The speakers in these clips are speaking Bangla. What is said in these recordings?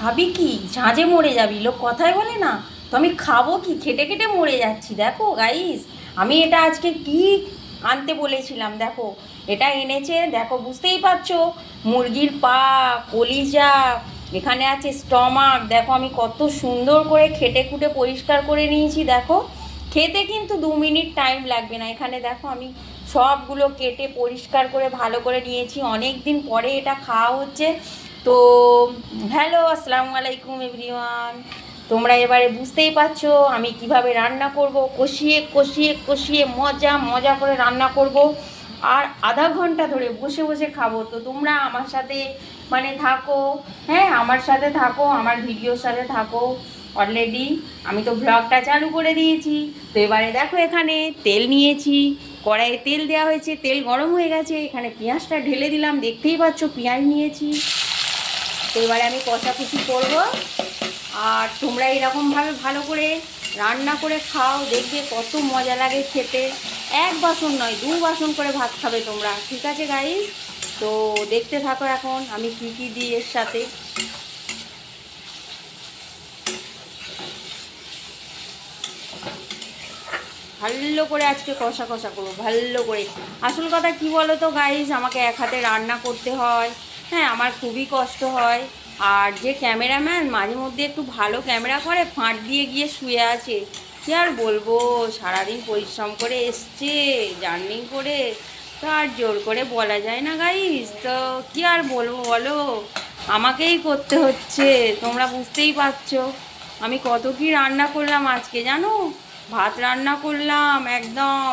খাবি কি? ঝাঁঝে মরে যাবি। লোক কথাই বলে না। তো আমি খাব কি? খেটে খেটে মরে যাচ্ছি। দেখো গাইস আমি এটা আজকে কি আনতে বলেছিলাম? দেখো, এটা এনেছে, দেখো, বুঝতেই পারছ? মুরগির পা, কলিজা, এখানে আছে স্টমাক দেখো, আমি কত সুন্দর করে খেটে খুটে পরিষ্কার করে নিয়েছি, দেখো। খেতে কিন্তু দু মিনিট টাইম লাগবে না। এখানে দেখো, আমি সবগুলো কেটে পরিষ্কার করে, ভালো করে নিয়েছি। অনেক দিন পরে এটা খাওয়া হচ্ছে। তো, হ্যালো, আসসালামু আলাইকুম এভরিওয়ান। তোমরা এবারে বুঝতেই পারছ আমি কীভাবে রান্না করব। কষিয়ে কষিয়ে কষিয়ে মজা মজা করে রান্না করব। আর আধা ঘণ্টা ধরে বসে বসে খাব। তো তোমরা আমার সাথে মানে থাকো। হ্যাঁ আমার সাথে থাকো, আমার ভিডিওর সাথে থাকো। অলরেডি আমি তো ব্লগটা চালু করে দিয়েছি। তো এবারে দেখো এখানে তেল নিয়েছি। কড়াইয়ে তেল দেওয়া হয়েছে। তেল গরম হয়ে গেছে। এখানে পেঁয়াজটা ঢেলে দিলাম। দেখতেই পাচ্ছ পেঁয়াজ নিয়েছি। এবারে আমি কষাকুচি করব। আর তোমরা এরকমভাবে ভালো করে রান্না করে খাও, দেখবে কত মজা লাগে খেতে। এক বাসন নয়, দু বাসন করে ভাত খাবে তোমরা, ঠিক আছে গাইস তো দেখতে থাকো এখন আমি কী কী দিই এর সাথে। ভালো করে আজকে কষা কষা করব, ভালো করে। আসল কথা কি বলো তো গাইস আমাকে এক হাতে রান্না করতে হয়। হ্যাঁ আমার খুবই কষ্ট হয়। আর যে ক্যামেরাম্যান, মাঝে মধ্যে একটু ভালো ক্যামেরা করে, ফাঁট দিয়ে গিয়ে শুয়ে আছে। কী আর বলব, সারাদিন পরিশ্রম করে এসছে, জার্নি করে, তো আর জোর করে বলা যায় না গাইস তো কী আর বলব বলো, আমাকেই করতে হচ্ছে, তোমরা বুঝতেই পারছ। আমি কত কি রান্না করলাম আজকে জানো? ভাত রান্না করলাম, একদম।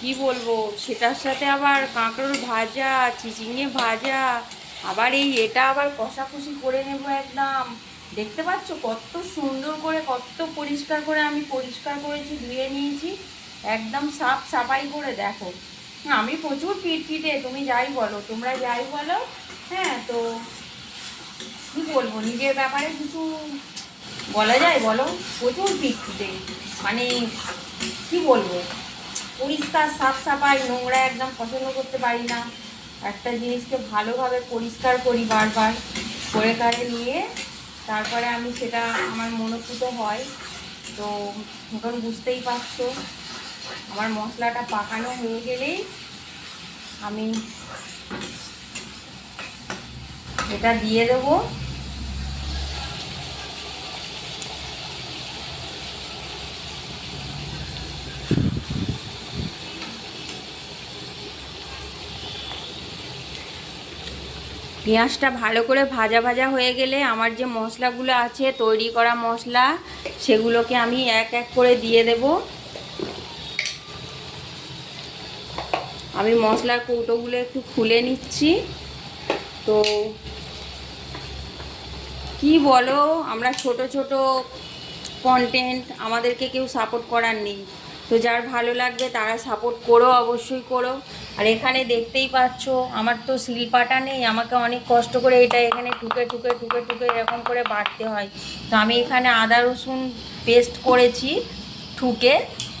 কি বলব, সেটার সাথে আবার কাঁকড়োর ভাজা চিচিঙে ভাজা আবার এই এটা আবার কষাকষি করে নেব একদম। দেখতে পাচ্ছ কত সুন্দর করে, কত পরিষ্কার করে আমি পরিষ্কার করেছি, ধুয়ে নিয়েছি। একদম সাফ সাফাই করে দেখো। আমি প্রচুর পিটপিটে তুমি যাই বলো, তোমরা যাই বলো। হ্যাঁ তো কি বলব, নিজের ব্যাপারে কিছু বলা যায় বলো? প্রচুর পিটপিটে মানে কি বলব? পরিষ্কার, সাফ সাফাই, নোংরা একদম পছন্দ করতে পারি না। একটা জিনিসকে ভালোভাবে পরিষ্কার করি বারবার করে কারে নিয়ে, তারপরে আমি সেটা আমার মনোপুত হয়। তো এখন বুঝতেই পারছ, আমার মশলাটা পাকানো হয়ে গেলেই আমি এটা দিয়ে দেবো। পেঁয়াজটা ভালো করে ভাজা ভাজা হয়ে গেলে আমার যে মশলাগুলো আছে, তৈরি করা মশলা, সেগুলোকে আমি এক এক করে দিয়ে দেব। আমি মশলার কৌটোগুলো একটু খুলে নিচ্ছি। তো কি বলো, আমরা ছোট ছোট কন্টেন্ট আমাদেরকে কেউ সাপোর্ট করার নেই। তো যার ভালো লাগবে তারা সাপোর্ট করো, অবশ্যই করো। আর এখানে দেখতেই পাচ্ছ, আমার তো শিল্পাটা নেই, আমাকে অনেক কষ্ট করে এটা এখানে টুকে টুকে টুকে টুকে এরকম করে বাটতে হয়। তো আমি এখানে আদা, রসুন পেস্ট করেছি ঠুকে।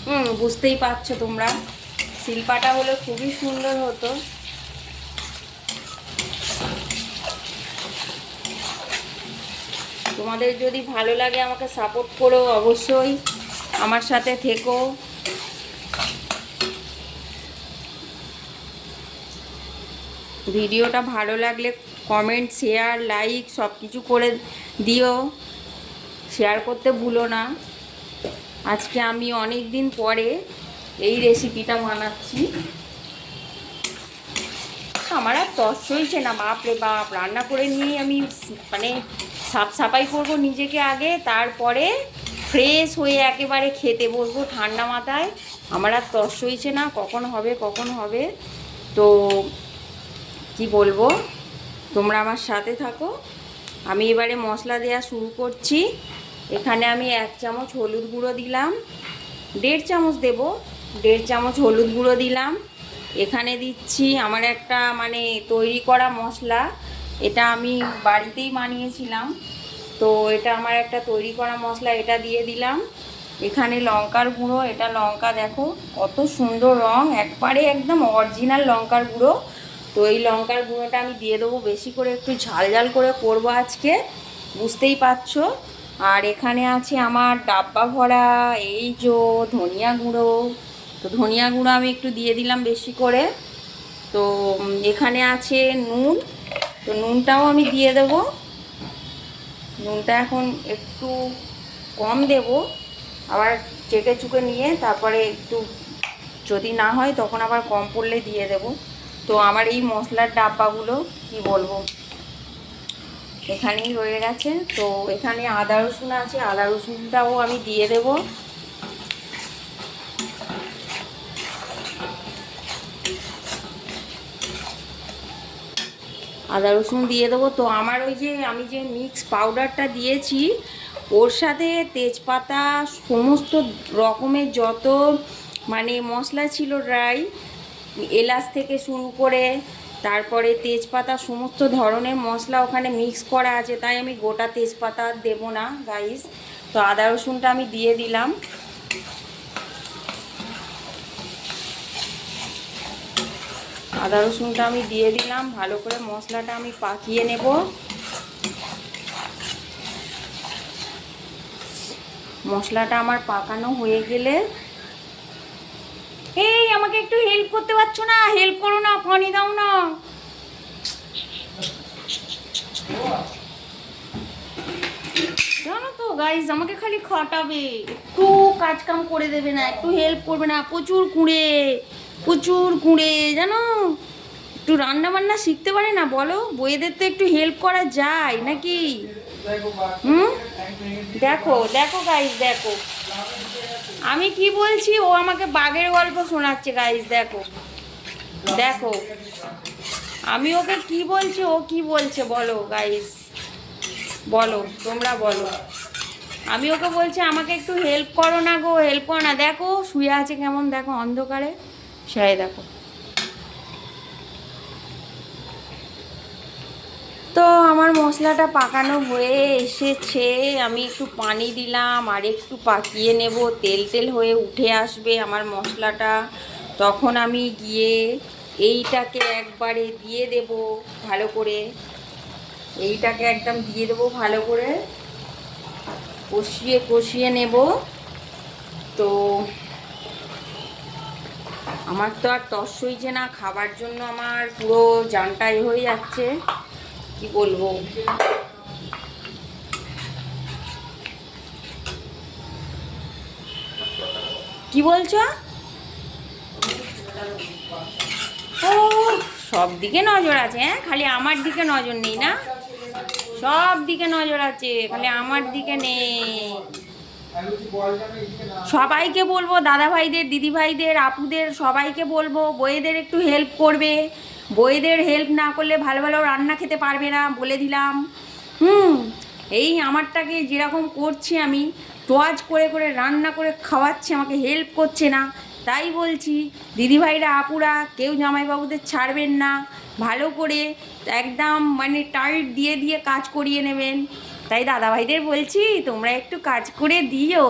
হুম, বুঝতেই পারছ তোমরা। শিল্পাটা হলে খুবই সুন্দর হতো। তোমাদের যদি ভালো লাগে আমাকে সাপোর্ট করো, অবশ্যই। আমার সাথে থেকো। ভিডিওটা ভালো লাগলে কমেন্ট শেয়ার লাইক সব কিছু করে দিও। শেয়ার করতে ভুলো না। আজকে আমি অনেক দিন পরে এই রেসিপিটা বানাচ্ছি। আমার আর তস চলছে না। বাপরে বাপ, রান্না করে নিয়ে আমি মানে সাফ সাফাই করব নিজেকে আগে, তারপরে ফ্রেশ হয়ে একেবারে খেতে বসবো ঠান্ডা মাথায়। আমার আর তস হয়েছে না, কখন হবে কখন হবে। তো কি বলব, তোমরা আমার সাথে থাকো। আমি এবারে মশলা দেওয়া শুরু করছি। এখানে আমি এক চামচ হলুদ গুঁড়ো দিলাম। দেড় চামচ দেব, দেড় চামচ হলুদ গুঁড়ো দিলাম। এখানে দিচ্ছি আমার একটা মানে তৈরি করা মশলা। এটা আমি বাড়িতেই বানিয়েছিলাম। তো এটা আমার একটা তৈরি করা মশলা, এটা দিয়ে দিলাম। এখানে লঙ্কার গুঁড়ো, এটা লঙ্কা দেখো কত সুন্দর রং, একবারে একদম অরিজিনাল লঙ্কার গুঁড়ো। তো এই লঙ্কার গুঁড়োটা আমি দিয়ে দেবো, বেশি করে একটু ঝাল ঝাল করে করব আজকে, বুঝতেই পারছ? আর এখানে আছে আমার ডাব্বা ভরা, এই যো ধনিয়া গুঁড়ো। তো ধনিয়া গুঁড়ো আমি একটু দিয়ে দিলাম বেশি করে। তো এখানে আছে নুন, তো নুনটাও আমি দিয়ে দেব। নুনটা এখন একটু কম দেব। আবার চেকে চুকে নিয়ে তারপরে একটু যদি না হয় তখন আবার কম পড়লে দিয়ে দেব। তো আমার এই মশলার ডাব্বাগুলো কি বলব? এখানেই রয়ে গেছে। তো এখানে আদা রসুন আছে, আদা রসুনটাও আমি দিয়ে দেব। আদা রসুন দিয়ে দেবো। তো আমার ওই যে আমি যে মিক্স পাউডারটা দিয়েছি, ওর সাথে তেজপাতা সমস্ত রকমের যত মানে মশলা ছিল ড্রাই এলাচ থেকে শুরু করে, তারপরে তেজপাতা সমস্ত ধরনের মশলা ওখানে মিক্স করা আছে। তাই আমি গোটা তেজপাতা দেব না গাইস তো আদা রসুনটা আমি দিয়ে দিলাম। আদা রসুনটা আমি দিয়ে দিলাম, ভালো করে মশলাটা আমি পাকিয়ে নেব। মশলাটা আমার পাকানো হয়ে গেলে এই, আমাকে একটু হেল্প করতে পারছ না? হেল্প করো না, পানি দাও না। জানো তো গাইজ আমাকে খালি খাটাবে। একটু কাজ কাম করে দেবে না, একটু হেল্প করবে না, প্রচুর কুঁড়ে। প্রচুর কুঁড়ে, জানো? একটু রান্না বান্না শিখতে পারে না, বলো? বইয়েদের তো একটু হেল্প করা যায়, নাকি? হুম? দেখো দেখো গাইজ দেখো। আমি কি বলছি? ও আমাকে বাঘের গল্প শোনাচ্ছে গাইজ দেখো। দেখো। আমি ওকে কি বলছি? ও কি বলছে, বলো গাইজ বলো, তোমরা বলো। আমি ওকে বলছি, আমাকে একটু হেল্প করো না গো হেল্প করো না। দেখো, শুয়ে আছে কেমন, দেখো, অন্ধকারে। সেটাই দেখো। তো আমার মশলাটা পাকানো হয়ে এসেছে। আমি একটু পানি দিলাম আর একটু পাকিয়ে নেব। তেল তেল হয়ে উঠে আসবে আমার মশলাটা। তখন আমি গিয়ে এইটাকে একবারে দিয়ে দেব ভালো করে। এইটাকে একদম দিয়ে দেবো ভালো করে। কষিয়ে কষিয়ে নেব। তো আমার তো আর তস হইছে না, খাবার জন্য আমার পুরো জানটাই হয়ে যাচ্ছে। কি বলব? কি বলছো? ও, সব দিকে নজর আছে হ্যাঁ? খালি আমার দিকে নজর নেই না? সব দিকে নজর আছে, খালি আমার দিকে নেই। সবাইকে বলব দাদা ভাইদের দিদি ভাইদের আপুদের, সবাইকে বলব, বইয়েদের একটু হেল্প করবে। বইয়েদের হেল্প না করলে ভালো ভালো রান্না খেতে পারবে না বলে দিলাম। হুম, এই আমারটাকে যেরকম করছি আমি, তোয়াজ করে করে, রান্না করে খাওয়াচ্ছে, আমাকে হেল্প করছে না। তাই বলছি, দিদিভাইরা, আপুরা, কেউ জামাইবাবুদের ছাড়বেন না। ভালো করে একদম মানে টাইট দিয়ে দিয়ে কাজ করিয়ে নেবেন। তাই দাদাভাইদের বলছি, তোমরা একটু কাজ করে দিও,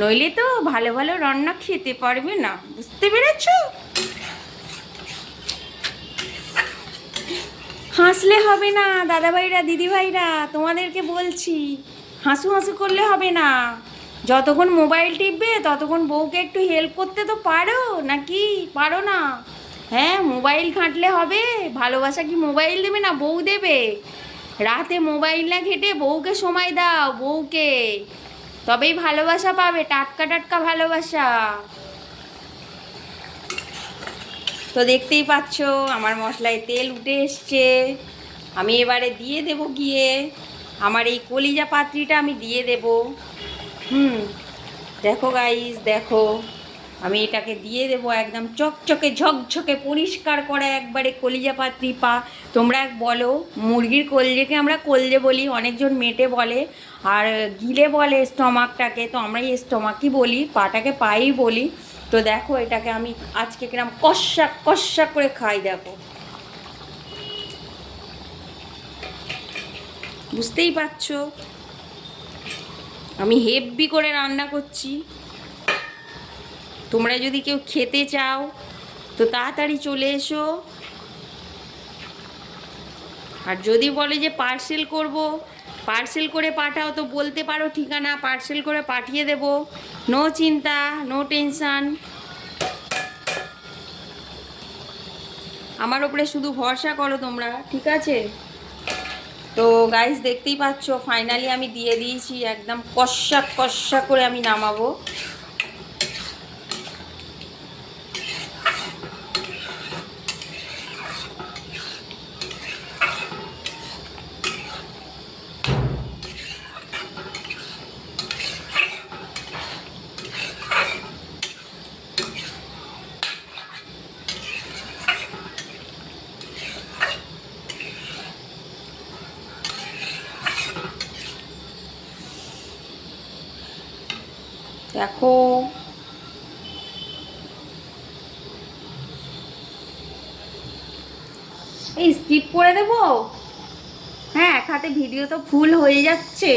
নইলে তো ভালো ভালো রান্না খেতে পারবে না, বুঝতে পেরেছ? হাসলে হবে না, দাদাভাইরা, দিদিভাইরা, তোমাদেরকে বলছি, হাসু হাসু করলে হবে না। যতক্ষণ মোবাইল টিপবে, ততক্ষণ বউকে একটু হেল্প করতে তো পারো, নাকি? পারো না। হ্যাঁ মোবাইল ঘাঁটলে হবে, ভালোবাসা কি মোবাইল দেবে না, বউ দেবে? রাতে মোবাইল না ঘেটে বউকে সময় দাও, বউকে। তবেই ভালোবাসা পাবে, টাটকা টাটকা ভালোবাসা। তো দেখতেই পাচ্ছ, আমার মশলায় তেল উঠে এসছে। আমি এবারে দিয়ে দেব গিয়ে। আমার এই কলিজা পাত্রিটা আমি দিয়ে দেব। হুম, দেখো গাইস দেখো। আমি এটাকে দিয়ে দেবো একদম চকচকে, ঝকঝকে, পরিষ্কার করা একবারে কলিজা পাত্রি পা তোমরা এক বলো, মুরগির কলজেকে আমরা কলজে বলি, অনেকজন মেটে বলে, আর গিলে বলে স্টমাকটাকে, তো আমরা এই স্টমাকই বলি, পাটাকে পাই বলি। তো দেখো, এটাকে আমি আজকে কিরম কষা কষা করে খাই, দেখো। বুঝতেই পারছ? আমি হেভি করে রান্না করছি। তোমরা যদি কেউ খেতে চাও, তো তাড়াতাড়ি চলে এসো। আর যদি বলে যে পার্সেল করব, পার্সেল করে পাঠাও তো বলতে পারো ঠিকানা, পার্সেল করে পাঠিয়ে দেবো। নো চিন্তা, নো টেনশান। আমার ওপরে শুধু ভরসা করো তোমরা, ঠিক আছে? তো গাইস দেখতেই পাচ্ছ ফাইনালি আমি দিয়ে দিয়েছি, একদম কষা কষা করে আমি নামাবো। দেখো। এই স্কিপ করে দেবো? হ্যাঁ এক হাতে ভিডিও তো ফুল হয়ে যাচ্ছে।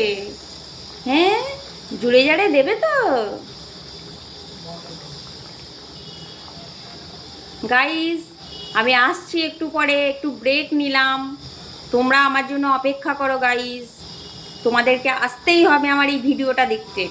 হ্যাঁ জুড়ে জাড়ে দেবে তো। গাইস আমি আসছি একটু পরে, একটু ব্রেক নিলাম। তোমরা আমার জন্য অপেক্ষা করো গাইস তোমাদেরকে আসতেই হবে আমার এই ভিডিওটা দেখতে।